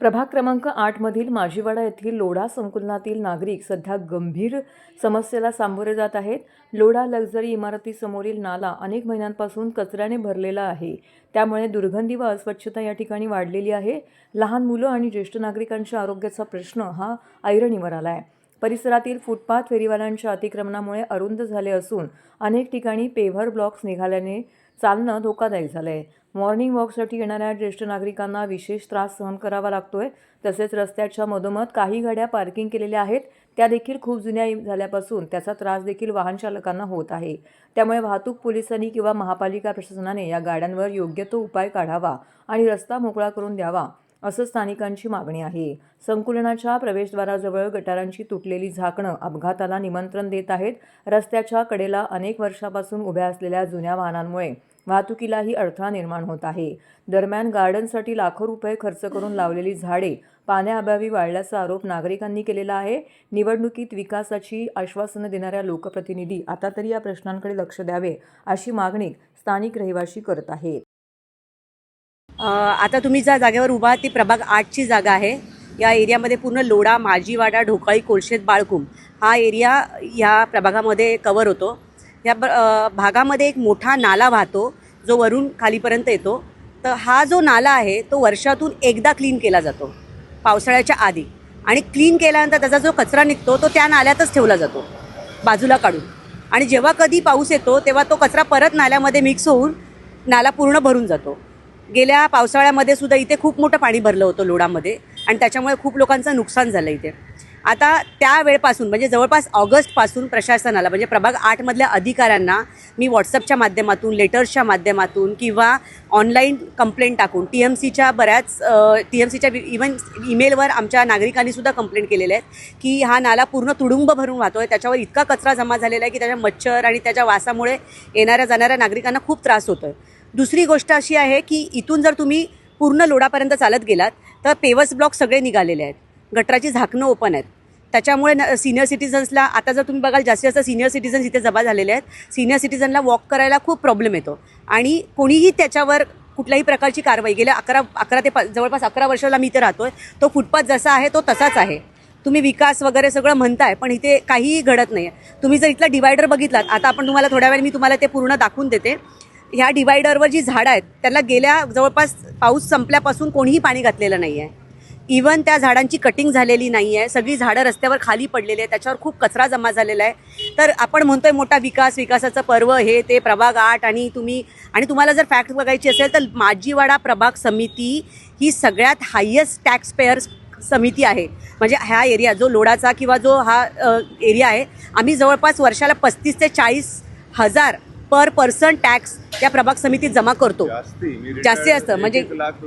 प्रभाग क्रमांक आठमधील माजीवाडा येथील लोढा संकुलनातील नागरिक सध्या गंभीर समस्येला सामोरे जात आहेत. लोढा लक्झरी इमारतीसमोरील नाला अनेक महिन्यांपासून कचऱ्याने भरलेला आहे. त्यामुळे दुर्गंधी व अस्वच्छता या ठिकाणी वाढलेली आहे. लहान मुलं आणि ज्येष्ठ नागरिकांच्या आरोग्याचा प्रश्न हा ऐरणीवर आला आहे परिसरातील फुटपाथ फेरीवाल्यांच्या अतिक्रमणामुळे अरुंद झाले असून अनेक ठिकाणी पेव्हर ब्लॉक्स निघाल्याने चालणं धोकादायक झालं आहे मॉर्निंग वॉकसाठी येणाऱ्या ज्येष्ठ नागरिकांना विशेष त्रास सहन करावा लागतोय. तसेच रस्त्याच्या मधोमध काही गाड्या पार्किंग केलेल्या आहेत. त्या देखील खूप जुन्या झाल्यापासून त्याचा त्रास देखील वाहन चालकांना होत आहे. त्यामुळे वाहतूक पोलिसांनी किंवा महापालिका प्रशासनाने या गाड्यांवर योग्य तो उपाय काढावा आणि रस्ता मोकळा करून द्यावा असं स्थानिकांची मागणी आहे. संकुलनाच्या प्रवेशद्वाराजवळ गटारांची तुटलेली झाकणं अपघाताला निमंत्रण देत आहेत. रस्त्याच्या कडेला अनेक वर्षापासून उभ्या असलेल्या जुन्या वाहनांमुळे वाहतुकीलाही अडथळा निर्माण होत आहे. दरम्यान गार्डनसाठी लाखो रुपये खर्च करून लावलेली झाडे पाण्याअभावी वाळल्याचा आरोप नागरिकांनी केलेला आहे. निवडणुकीत विकासाची आश्वासनं देणाऱ्या लोकप्रतिनिधी आता तरी या प्रश्नांकडे लक्ष द्यावे अशी मागणी स्थानिक रहिवाशी करत आहेत. आता तुम्ही ज्या जागेवर उभा आहात ती प्रभाग आठची जागा आहे. या एरियामध्ये पूर्ण लोडा माजीवाडा ढोकाळी कोळशेत बाळकुम हा एरिया या प्रभागामध्ये कवर होतो. या ब- भागामध्ये एक मोठा नाला वाहतो जो वरून खालीपर्यंत येतो. तर हा जो नाला आहे तो वर्षातून एकदा क्लीन केला जातो पावसाळ्याच्या आधी. आणि क्लीन केल्यानंतर त्याचा जो कचरा निघतो तो त्या नाल्यातच ठेवला जातो बाजूला काढून. आणि जेव्हा कधी पाऊस येतो तेव्हा तो कचरा परत नाल्यामध्ये मिक्स होऊन नाला पूर्ण भरून जातो. गेल्या पावसाळ्यामध्ये सुद्धा इथे खूप मोठं पाणी भरलं होतं लोडामध्ये आणि त्याच्यामुळे खूप लोकांचं नुकसान झालं इथे. आता त्या वेळपासून म्हणजे जवळपास ऑगस्टपासून प्रशासनाला म्हणजे प्रभाग आठमधल्या अधिकाऱ्यांना मी व्हॉट्सअपच्या माध्यमातून लेटर्सच्या माध्यमातून किंवा ऑनलाईन कंप्लेंट टाकून टी एम सीच्या बऱ्याच टी एम सीच्या इव्हन ईमेलवर आमच्या नागरिकांनी सुद्धा कंप्लेंट केलेल्या आहेत की हा नाला पूर्ण तुडुंब भरून वाहतो आहे त्याच्यावर इतका कचरा जमा झालेला आहे की त्याच्या मच्छर आणि त्याच्या वासामुळे येणाऱ्या जाणाऱ्या नागरिकांना खूप त्रास होतो आहे दुसरी गोष्ट अशी आहे की इथून जर तुम्ही पूर्ण लोडापर्यंत चालत गेलात तर पेवस ब्लॉक सगळे निघालेले आहेत. गटराची झाकणं ओपन आहेत. त्याच्यामुळे न सिनियर सिटिझन्सला आता जर तुम्ही बघाल जास्तीत जास्त सिनियर सिटिझन्स इथे जमा झालेले आहेत सिनियर सिटिझनला वॉक करायला खूप प्रॉब्लेम येतो. आणि कोणीही त्याच्यावर कुठल्याही प्रकारची कारवाई गेल्या अकरा अकरा ते पा जवळपास अकरा वर्षाला मी इथे आहे तो फुटपाथ जसा आहे तो तसाच आहे. तुम्ही विकास वगैरे सगळं म्हणताय पण इथे काहीही घडत नाही आहे तुम्ही जर इथला डिवायडर बघितलात आता आपण तुम्हाला थोड्या वेळ मी तुम्हाला ते पूर्ण दाखवून देते. ह्या डिवायडरवर जी झाडं आहेत त्यांना गेल्या जवळपास पाऊस संपल्यापासून कोणीही पाणी घातलेलं नाही आहे इवन त्या झाडांची कटिंग झालेली नाही आहे. सगळी झाडं रस्त्यावर खाली पडलेली आहे त्याच्यावर खूप कचरा जमा झालेला आहे. तर आपण म्हणतोय मोठा विकास विकासाचं पर्व हे ते प्रभाग आठ आणि तुम्ही आणि तुम्हाला जर फॅक्ट बघायची असेल तर माजीवाडा प्रभाग समिती ही सगळ्यात हायेस्ट टॅक्स पेयर्स समिती आहे. म्हणजे ह्या एरिया जो लोडाचा किंवा जो हा एरिया आहे आम्ही जवळपास वर्षाला पस्तीस ते चाळीस हजार पर पर्सन टॅक्स या प्रभाग समितीत जमा करतो. जास्ती. असतं म्हणजे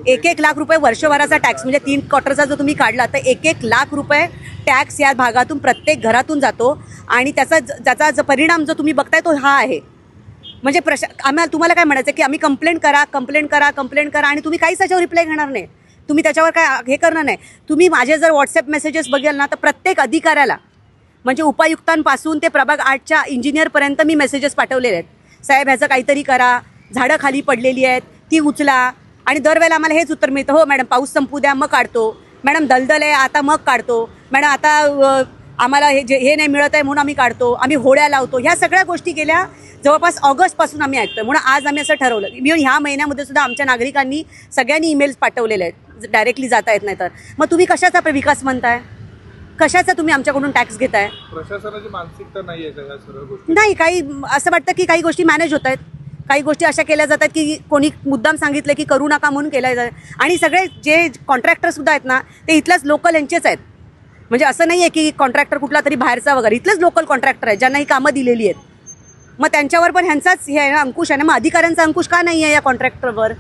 एक एक लाख रुपये. वर्षभराचा टॅक्स म्हणजे तीन क्वार्टरचा जो तुम्ही काढला तर एक एक लाख रुपये टॅक्स या भागातून प्रत्येक घरातून जातो. आणि त्याचा ज- त्याचा जो परिणाम जो तुम्ही बघताय तो हा आहे. म्हणजे प्रशा आम्हाला तुम्हाला काय म्हणायचं की आम्ही कंप्लेंट करा कंप्लेंट करा कंप्लेंट करा आणि तुम्ही काहीच त्याच्यावर रिप्लाय घेणार नाही. तुम्ही त्याच्यावर काय हे करणार नाही. तुम्ही माझे जर व्हॉट्सअप मेसेजेस बघाल ना तर प्रत्येक अधिकाऱ्याला म्हणजे उपायुक्तांपासून ते प्रभाग आठच्या इंजिनियरपर्यंत मी मेसेजेस पाठवलेले आहेत. साहेब ह्याचं काहीतरी करा. झाडं खाली पडलेली आहेत ती उचला. आणि दरवेळेला आम्हाला हेच उत्तर मिळतं हो मॅडम पाऊस संपू द्या मग काढतो. मॅडम दलदल आहे आता मग काढतो. मॅडम आता आम्हाला हे जे हे नाही मिळत आहे म्हणून आम्ही काढतो. आम्ही होड्या लावतो. ह्या सगळ्या गोष्टी गेल्या जवळपास ऑगस्टपासून आम्ही ऐकतोय. म्हणून आज आम्ही असं ठरवलं. मी ह्या महिन्यामध्ये सुद्धा आमच्या नागरिकांनी सगळ्यांनी ईमेल्स पाठवलेले आहेत. डायरेक्टली जाता येत नाही तर. मग तुम्ही कशाचा विकास म्हणताय? कशाचा तुम्ही आमच्याकडून टॅक्स घेताय? प्रशासनाची मानसिकता नाही आहे का ह्या सर्व गोष्टी? नाही काही असं वाटतं की काही गोष्टी मॅनेज होत आहेत. काही गोष्टी अशा केल्या जातात की कोणी मुद्दाम सांगितलं की करू नका म्हणून केल्या जातात. आणि सगळे जे कॉन्ट्रॅक्टर सुद्धा आहेत ना ते इथल्याच लोकल यांचेच आहेत. म्हणजे असं नाही आहे की कॉन्ट्रॅक्टर कुठला तरी बाहेरचा वगैरे इथलेच लोकल कॉन्ट्रॅक्टर आहेत ज्यांना ही कामं दिलेली आहेत. मग त्यांच्यावर पण ह्यांचाच हे आहे ना अंकुश आहे ना? मग अधिकाऱ्यांचा अंकुश का नाही आहे या कॉन्ट्रॅक्टरवर